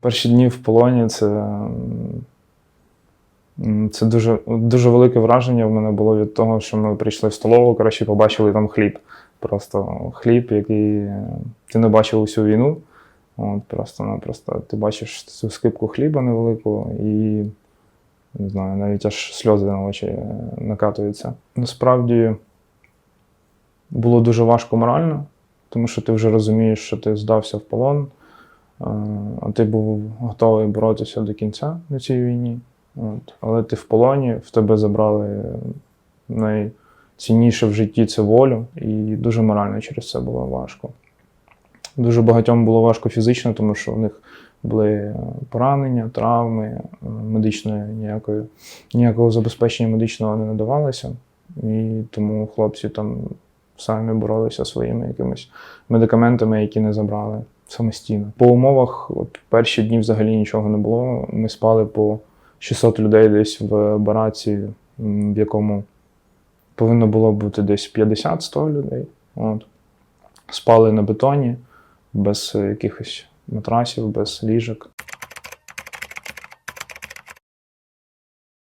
Перші дні в полоні це, це дуже, дуже велике враження в мене було від того, що ми прийшли в столову, коротше, побачили там хліб. Просто хліб, який ти не бачив усю війну. От, просто-напросто ти бачиш цю скипку хліба невелику і не знаю, навіть аж сльози на очі накатуються. Насправді було дуже важко морально, тому що ти вже розумієш, що ти здався в полон, а ти був готовий боротися до кінця на цій війні. От. Але ти в полоні, в тебе забрали найцінніше в житті це волю, і дуже морально через це було важко. Дуже багатьом було важко фізично, тому що в них були е, поранення, травми, е, медичної ніякої, ніякого забезпечення медичного не надавалося. І тому хлопці там самі боролися своїми якимись медикаментами, які не забрали самостійно. По умовах, от перші дні взагалі нічого не було. Ми спали по 600 людей десь в бараці, в якому повинно було бути десь 50-100 людей. От. Спали на бетоні, без якихось матрасів, без ліжок.